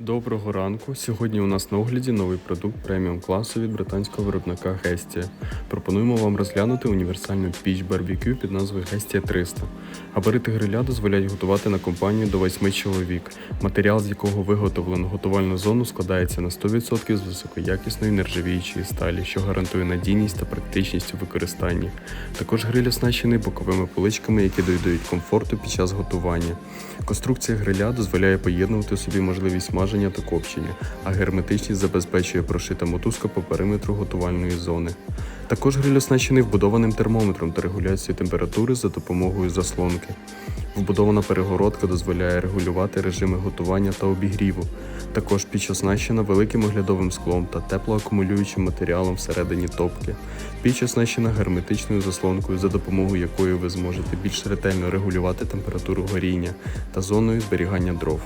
Доброго ранку. Сьогодні у нас на огляді новий продукт преміум класу від британського виробника Гестія. Пропонуємо вам розглянути універсальну піч барбекю під назвою Гестія 300. Габарити гриля дозволяють готувати на компанію до 8 чоловік. Матеріал, з якого виготовлено готувальну зону, складається на 100% з високоякісної нержавіючої сталі, що гарантує надійність та практичність у використанні. Також гриль оснащений боковими поличками, які додають комфорту під час готування. Конструкція гриля дозволяє поєднувати собі можливість смаження та копчення, а герметичність забезпечує прошита мотузка по периметру готувальної зони. Також гриль оснащений вбудованим термометром та регуляцією температури за допомогою заслонки. Вбудована перегородка дозволяє регулювати режими готування та обігріву. Також піч оснащена великим оглядовим склом та теплоакумулюючим матеріалом всередині топки. Піч оснащена герметичною заслонкою, за допомогою якої ви зможете більш ретельно регулювати температуру горіння та зоною зберігання дров.